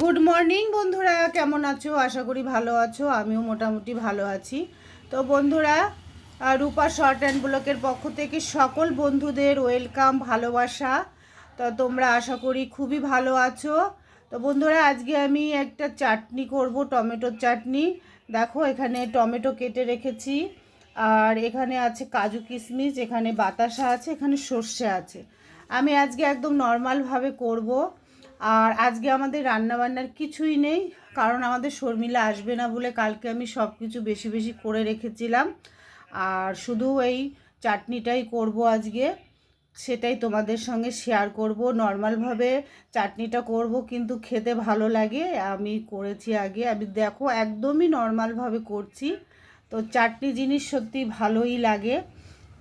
Good morning বন্ধুরা। কেমন আছো? আশা করি ভালো আছো। আমিও মোটামুটি ভালো আছি। তো বন্ধুরা রূপা শর্ট অ্যান্ড ব্লকের পক্ষ থেকে সকল বন্ধুদের ওয়েলকাম, ভালোবাসা। তো তোমরা আশা করি খুবই ভালো আছো। তো বন্ধুরা, আজকে আমি একটা চাটনি করব, টমেটোর চাটনি। দেখো, এখানে টমেটো কেটে রেখেছি। আর এখানে আছে কাজু কিশমিশ এখানে বাতাসা আছে, এখানে সর্ষে আছে। আমি আজকে একদম নর্মালভাবে করব। আর আজকে আমাদের রান্নাবান্নার কিছুই নেই, কারণ আমাদের শর্মিলা আসবে না বলে কালকে আমি সব কিছু বেশি বেশি করে রেখেছিলাম। আর শুধু এই চাটনিটাই করব আজকে, সেটাই তোমাদের সঙ্গে শেয়ার করব। নর্মালভাবে চাটনিটা করব, কিন্তু খেতে ভালো লাগে। আমি করেছি আগে, আমি দেখো একদমই নর্মালভাবে করছি। তো চাটনি জিনিস সত্যি ভালোই লাগে।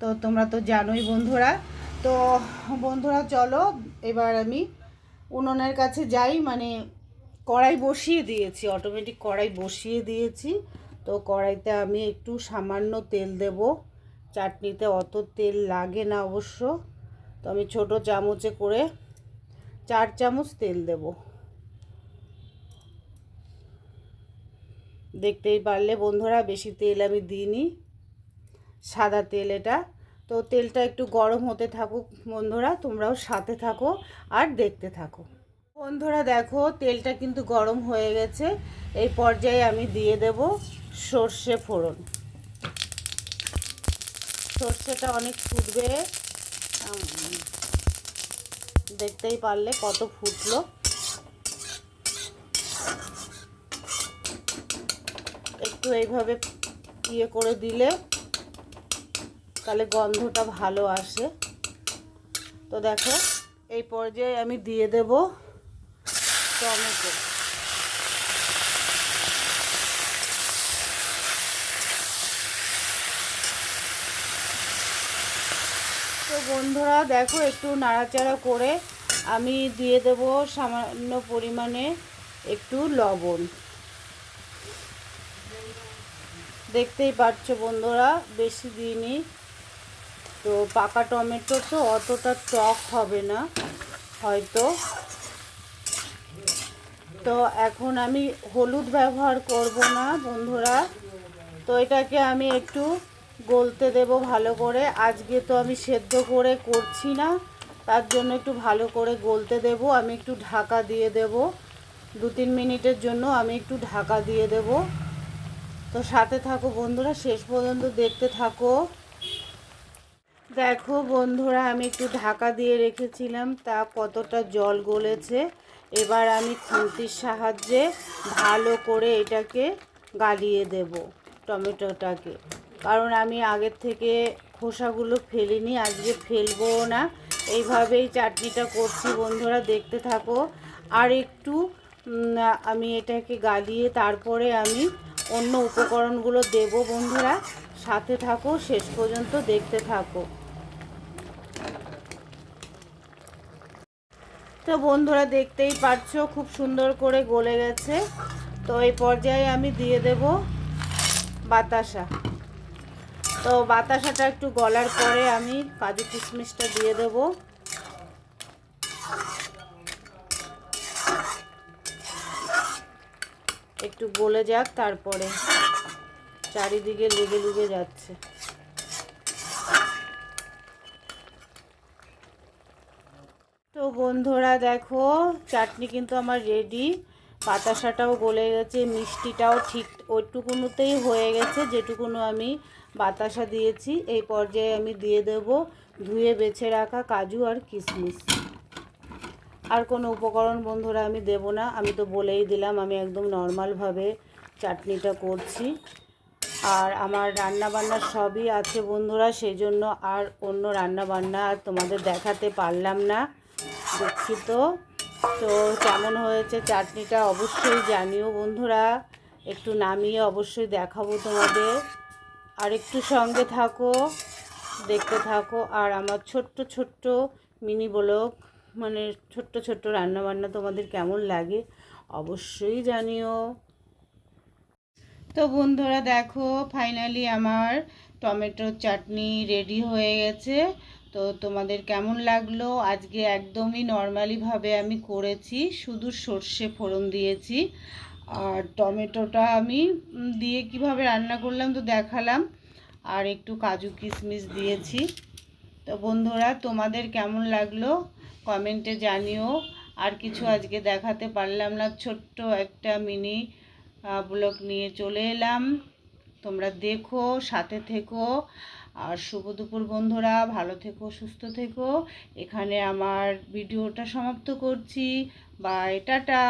তো তোমরা তো জানোই বন্ধুরা। তো বন্ধুরা, চলো এবার আমি উনুনের কাছে যাই। মানে কড়াই বসিয়ে দিয়েছি অটোমেটিক কড়াই বসিয়ে দিয়েছি। তো কড়াইতে আমি একটু সামান্য তেল দেব। চাটনিতে অত তেল লাগে না অবশ্য। তো আমি ছোট চামচে করে চার চামচ তেল দেব। দেখতেই পারলে, বন্ধুরা, বেশি তেল আমি দিইনি, সাদা তেল এটা। তো তেলটা একটু গরম হতে থাকুক, বন্ধুরা, তোমরাও সাথে থাকো আর দেখতে থাকো। বন্ধুরা, দেখো, তেলটা কিন্তু গরম হয়ে গেছে। এই পর্যায়ে আমি দিয়ে দেব সর্ষে ফোড়ন। সর্ষেটা অনেক ফুটবে। দেখতেই পারলে কত ফুটলো। একটু এইভাবে ইয়ে করে দিলে তাহলে গন্ধটা ভালো আসে। তো দেখো, এই পর্যায়ে আমি দিয়ে দেব টমেটো। তো বন্ধুরা, দেখো একটু নাড়াচাড়া করে আমি দিয়ে দেব সামান্য পরিমাণে একটু লবণ। দেখতেই পাচ্ছ বন্ধুরা, বেশি দিইনি তো পাকা টমেটো তো অতটা টক হবে না, হয়তো। তো এখন আমি হলুদ ব্যবহার করব না বন্ধুরা। তো এটাকে আমি একটু গলতে দেব ভালো করে। আজকে তো আমি সেদ্ধ করে করছি না, তার জন্য একটু ভালো করে গলতে দেব। আমি একটু ঢাকা দিয়ে দেব। দু তিন মিনিটের জন্য আমি একটু ঢাকা দিয়ে দেব। তো সাথে থাকো বন্ধুরা, শেষ পর্যন্ত দেখতে থাকো। দেখো বন্ধুরা, আমি একটু ঢাকা দিয়ে রেখেছিলাম, তা কতটা জল গলেছে। এবার আমি খুন্তির সাহায্যে ভালো করে এটাকে গালিয়ে দেব টমেটোটাকে। কারণ আমি আগের থেকে খোসাগুলো ফেলিনি, আজকে ফেলব না। এইভাবেই চাটনিটা করছি বন্ধুরা, দেখতে থাকো। আর একটু আমি এটাকে গালিয়ে তারপরে আমি অন্য উপকরণগুলো দেব বন্ধুরা। সাথে থাকো, শেষ পর্যন্ত দেখতে থাকো। তো বন্ধুরা, দেখতেই পাচ্ছ, খুব সুন্দর করে গলে গেছে। তো এই পর্যায়ে আমি দিয়ে দেব বাতাসা। তো বাতাসাটা একটু গলার পরে আমি কাজু কিশমিশটা দিয়ে দেব। একটু গলে যাক, তারপরে চারিদিকে লেগে লেগে যাচ্ছে। তো বন্ধুরা, দেখো, চাটনি কিন্তু আমার রেডি বাতাসাটাও গলে গেছে, মিষ্টিটাও ঠিক ওইটুকুনোতেই হয়ে গেছে, যেটুকুনো আমি বাতাসা দিয়েছি। এই পর্যায়ে আমি দিয়ে দেব ধুয়ে বেছে রাখা কাজু আর কিশমিশ আর কোনো উপকরণ বন্ধুরা আমি দেব না। আমি তো বলেই দিলাম, আমি একদম নর্মালভাবে চাটনিটা করছি। আর আমার রান্না বান্না সবই আছে বন্ধুরা সেই জন্য আর অন্য রান্না বান্না আর তোমাদের দেখাতে পারলাম না। দুঃখিত তো কেমন হয়েছে চাটনিটা অবশ্যই জানিও বন্ধুরা। একটু নামিয়ে অবশ্যই দেখাবো তোমাদের। আর একটু সঙ্গে থাকো, দেখতে থাকো। আর আমার ছোট্ট ছোট্ট মিনি ব্লগ মানে ছোট্ট ছোট্ট রান্নাবান্না তোমাদের কেমন লাগে অবশ্যই জানিও। তো বন্ধুরা দেখো ফাইনালি আমার টমেটোর চাটনি রেডি হয়ে গেছে। তো তোমাদের কেমন লাগল? আজকে একদমই নর্মালিভাবে আমি করেছি, শুধু সর্ষে ফোড়ন দিয়েছি। আর টমেটোটা আমি দিয়ে কীভাবে রান্না করলাম তো দেখালাম। আর একটু কাজু কিশমিশ দিয়েছি। তো বন্ধুরা, তোমাদের কেমন লাগল? কমেন্টে জানিও। আর কিছু আজকে দেখাতে পারলাম না। ছোট্ট একটা মিনি ব্লগ নিয়ে চলে এলাম। তোমরা দেখো, সাথে থেকো। আর শুভ দুপুর বন্ধুরা, ভালো থেকো, সুস্থ থেকো। এখানে আমার ভিডিওটা সমাপ্ত করছি। Bye tata.